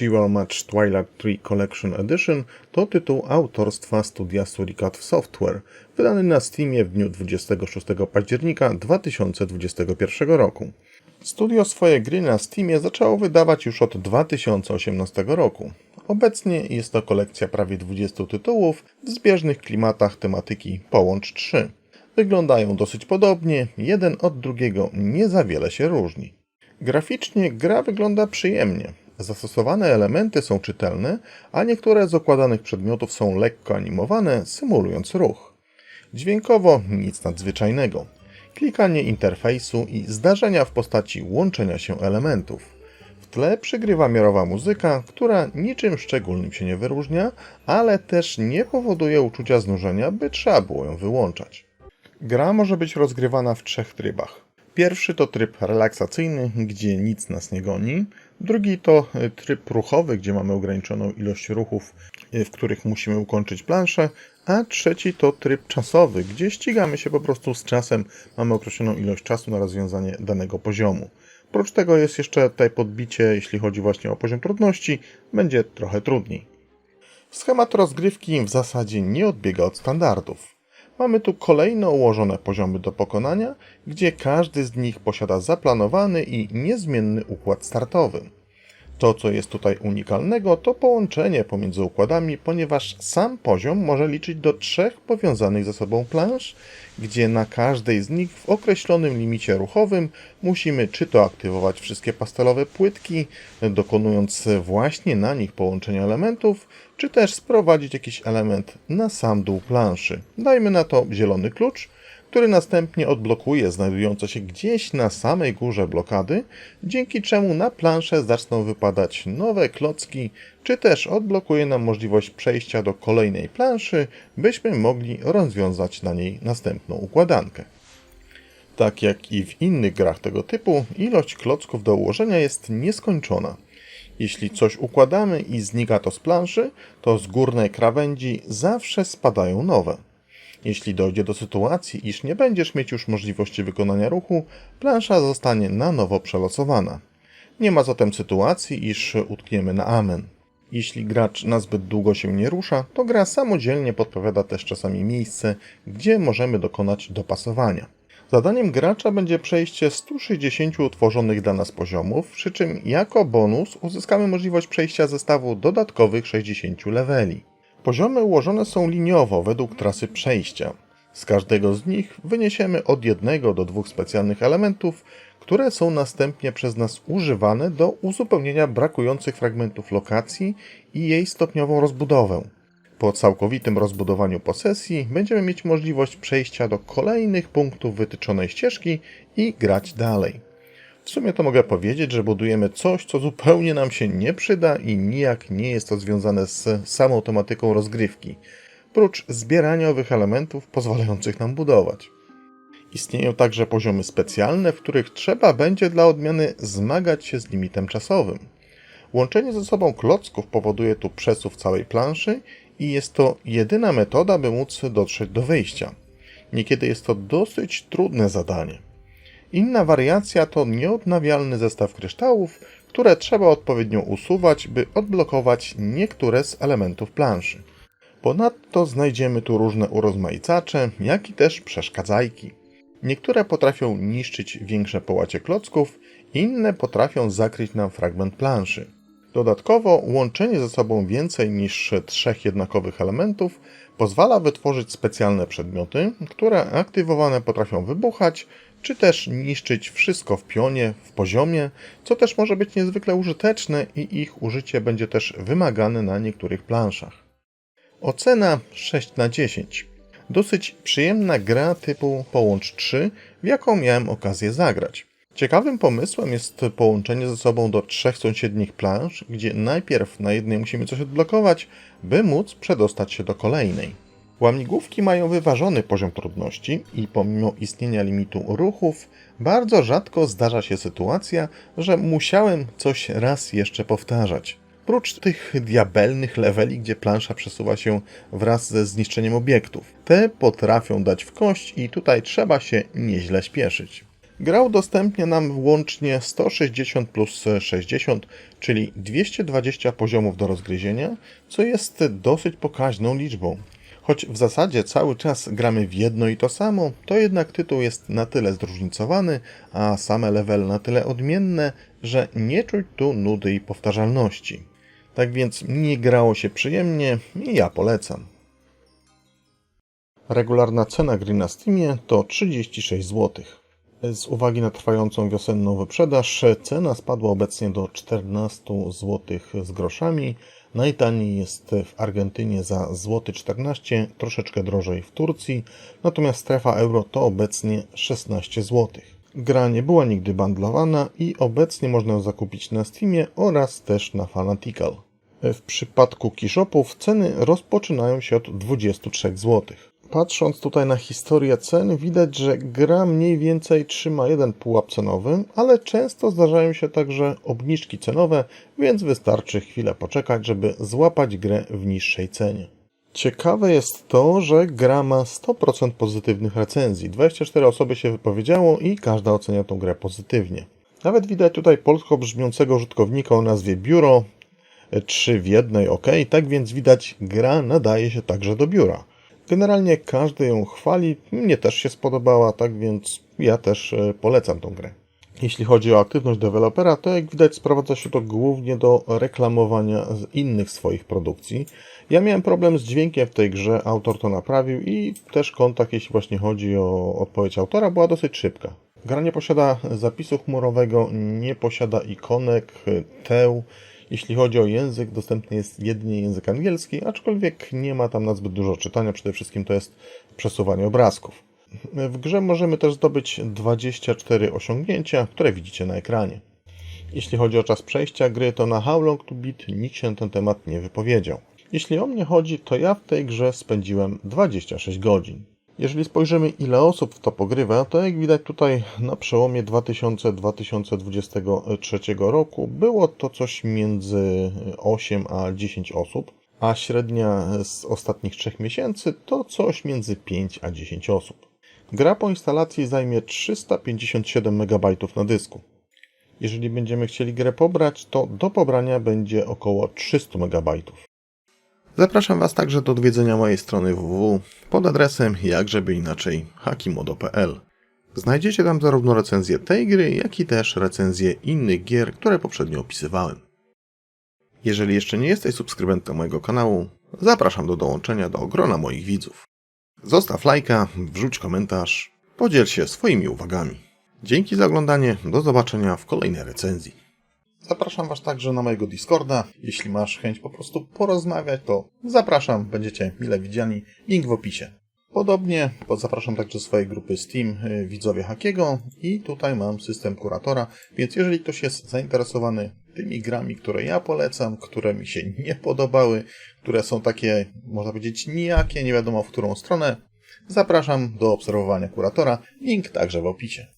Jewel Match Twilight Tree Collection Edition to tytuł autorstwa studia Suricat Software, wydany na Steamie w dniu 26 października 2021 roku. Studio swoje gry na Steamie zaczęło wydawać już od 2018 roku. Obecnie jest to kolekcja prawie 20 tytułów w zbieżnych klimatach tematyki Połącz 3. Wyglądają dosyć podobnie, jeden od drugiego nie za wiele się różni. Graficznie gra wygląda przyjemnie. Zastosowane elementy są czytelne, a niektóre z okładanych przedmiotów są lekko animowane, symulując ruch. Dźwiękowo nic nadzwyczajnego. Klikanie interfejsu i zdarzenia w postaci łączenia się elementów. W tle przygrywa miarowa muzyka, która niczym szczególnym się nie wyróżnia, ale też nie powoduje uczucia znużenia, by trzeba było ją wyłączać. Gra może być rozgrywana w trzech trybach. Pierwszy to tryb relaksacyjny, gdzie nic nas nie goni. Drugi to y, tryb ruchowy, gdzie mamy ograniczoną ilość ruchów, y, w których musimy ukończyć planszę. A trzeci to tryb czasowy, gdzie ścigamy się po prostu z czasem, mamy określoną ilość czasu na rozwiązanie danego poziomu. Oprócz tego jest jeszcze tutaj podbicie, jeśli chodzi właśnie o poziom trudności, będzie trochę trudniej. Schemat rozgrywki w zasadzie nie odbiega od standardów. Mamy tu kolejno ułożone poziomy do pokonania, gdzie każdy z nich posiada zaplanowany i niezmienny układ startowy. To, co jest tutaj unikalnego, to połączenie pomiędzy układami, ponieważ sam poziom może liczyć do trzech powiązanych ze sobą plansz, gdzie na każdej z nich w określonym limicie ruchowym musimy czy to aktywować wszystkie pastelowe płytki, dokonując właśnie na nich połączenia elementów, czy też sprowadzić jakiś element na sam dół planszy. Dajmy na to zielony klucz, który następnie odblokuje znajdujące się gdzieś na samej górze blokady, dzięki czemu na planszę zaczną wypadać nowe klocki, czy też odblokuje nam możliwość przejścia do kolejnej planszy, byśmy mogli rozwiązać na niej następną układankę. Tak jak i w innych grach tego typu, ilość klocków do ułożenia jest nieskończona. Jeśli coś układamy i znika to z planszy, to z górnej krawędzi zawsze spadają nowe. Jeśli dojdzie do sytuacji, iż nie będziesz mieć już możliwości wykonania ruchu, plansza zostanie na nowo przelosowana. Nie ma zatem sytuacji, iż utkniemy na amen. Jeśli gracz na zbyt długo się nie rusza, to gra samodzielnie podpowiada też czasami miejsce, gdzie możemy dokonać dopasowania. Zadaniem gracza będzie przejście 160 utworzonych dla nas poziomów, przy czym jako bonus uzyskamy możliwość przejścia zestawu dodatkowych 60 leveli. Poziomy ułożone są liniowo według trasy przejścia. Z każdego z nich wyniesiemy od jednego do dwóch specjalnych elementów, które są następnie przez nas używane do uzupełnienia brakujących fragmentów lokacji i jej stopniową rozbudowę. Po całkowitym rozbudowaniu posesji będziemy mieć możliwość przejścia do kolejnych punktów wytyczonej ścieżki i grać dalej. W sumie to mogę powiedzieć, że budujemy coś, co zupełnie nam się nie przyda i nijak nie jest to związane z samą tematyką rozgrywki, prócz zbierania owych elementów pozwalających nam budować. Istnieją także poziomy specjalne, w których trzeba będzie dla odmiany zmagać się z limitem czasowym. Łączenie ze sobą klocków powoduje tu przesuw całej planszy i jest to jedyna metoda, by móc dotrzeć do wyjścia. Niekiedy jest to dosyć trudne zadanie. Inna wariacja to nieodnawialny zestaw kryształów, które trzeba odpowiednio usuwać, by odblokować niektóre z elementów planszy. Ponadto znajdziemy tu różne urozmaicacze, jak i też przeszkadzajki. Niektóre potrafią niszczyć większe połacie klocków, inne potrafią zakryć nam fragment planszy. Dodatkowo łączenie ze sobą więcej niż trzech jednakowych elementów pozwala wytworzyć specjalne przedmioty, które aktywowane potrafią wybuchać, czy też niszczyć wszystko w pionie, w poziomie, co też może być niezwykle użyteczne i ich użycie będzie też wymagane na niektórych planszach. Ocena 6 na 10. Dosyć przyjemna gra typu Połącz 3, w jaką miałem okazję zagrać. Ciekawym pomysłem jest połączenie ze sobą do trzech sąsiednich plansz, gdzie najpierw na jednej musimy coś odblokować, by móc przedostać się do kolejnej. Łamigłówki mają wyważony poziom trudności i pomimo istnienia limitu ruchów, bardzo rzadko zdarza się sytuacja, że musiałem coś raz jeszcze powtarzać. Prócz tych diabelnych leveli, gdzie plansza przesuwa się wraz ze zniszczeniem obiektów. Te potrafią dać w kość i tutaj trzeba się nieźle śpieszyć. Gra udostępnia nam łącznie 160 plus 60, czyli 220 poziomów do rozgryzienia, co jest dosyć pokaźną liczbą. Choć w zasadzie cały czas gramy w jedno i to samo, to jednak tytuł jest na tyle zróżnicowany, a same level na tyle odmienne, że nie czuć tu nudy i powtarzalności. Tak więc nie grało się przyjemnie i ja polecam. Regularna cena gry na Steamie to 36 zł. Z uwagi na trwającą wiosenną wyprzedaż cena spadła obecnie do 14 zł z groszami. Najtaniej jest w Argentynie za złoty 14, zł, troszeczkę drożej w Turcji, natomiast strefa euro to obecnie 16 zł. Gra nie była nigdy bandlowana i obecnie można ją zakupić na Steamie oraz też na Fanatical. W przypadku keyshopów ceny rozpoczynają się od 23 zł. Patrząc tutaj na historię cen, widać, że gra mniej więcej trzyma jeden pułap cenowy, ale często zdarzają się także obniżki cenowe, więc wystarczy chwilę poczekać, żeby złapać grę w niższej cenie. Ciekawe jest to, że gra ma 100% pozytywnych recenzji. 24 osoby się wypowiedziało i każda ocenia tą grę pozytywnie. Nawet widać tutaj polsko brzmiącego użytkownika o nazwie Biuro, 3 w jednej, ok, tak więc widać gra nadaje się także do biura. Generalnie każdy ją chwali, mnie też się spodobała, tak więc ja też e, polecam tą grę. Jeśli chodzi o aktywność dewelopera, to jak widać sprowadza się to głównie do reklamowania innych swoich produkcji. Ja miałem problem z dźwiękiem w tej grze, autor to naprawił i też kontakt, jeśli właśnie chodzi o odpowiedź autora, była dosyć szybka. Gra nie posiada zapisu chmurowego, nie posiada ikonek, teł, jeśli chodzi o język, dostępny jest jedynie język angielski, aczkolwiek nie ma tam nazbyt dużo czytania, przede wszystkim to jest przesuwanie obrazków. W grze możemy też zdobyć 24 osiągnięcia, które widzicie na ekranie. Jeśli chodzi o czas przejścia gry, to na How Long to Beat nikt się na ten temat nie wypowiedział. Jeśli o mnie chodzi, to ja w tej grze spędziłem 26 godzin. Jeżeli spojrzymy ile osób w to pogrywa, to jak widać tutaj na przełomie 2000-2023 roku było to coś między 8 a 10 osób, a średnia z ostatnich 3 miesięcy to coś między 5 a 10 osób. Gra po instalacji zajmie 357 MB na dysku. Jeżeli będziemy chcieli grę pobrać, to do pobrania będzie około 300 MB. Zapraszam Was także do odwiedzenia mojej strony www pod adresem jakżeby inaczej hakimodo.pl. Znajdziecie tam zarówno recenzję tej gry, jak i też recenzję innych gier, które poprzednio opisywałem. Jeżeli jeszcze nie jesteś subskrybentem mojego kanału, zapraszam do dołączenia do grona moich widzów. Zostaw lajka, wrzuć komentarz, podziel się swoimi uwagami. Dzięki za oglądanie, do zobaczenia w kolejnej recenzji. Zapraszam Was także na mojego Discorda. Jeśli masz chęć po prostu porozmawiać, to zapraszam, będziecie mile widziani. Link w opisie. Podobnie zapraszam także do swojej grupy Steam y, Widzowie Hakiego i tutaj mam system kuratora, więc jeżeli ktoś jest zainteresowany tymi grami, które ja polecam, które mi się nie podobały, które są takie, można powiedzieć, nijakie, nie wiadomo w którą stronę, zapraszam do obserwowania kuratora. Link także w opisie.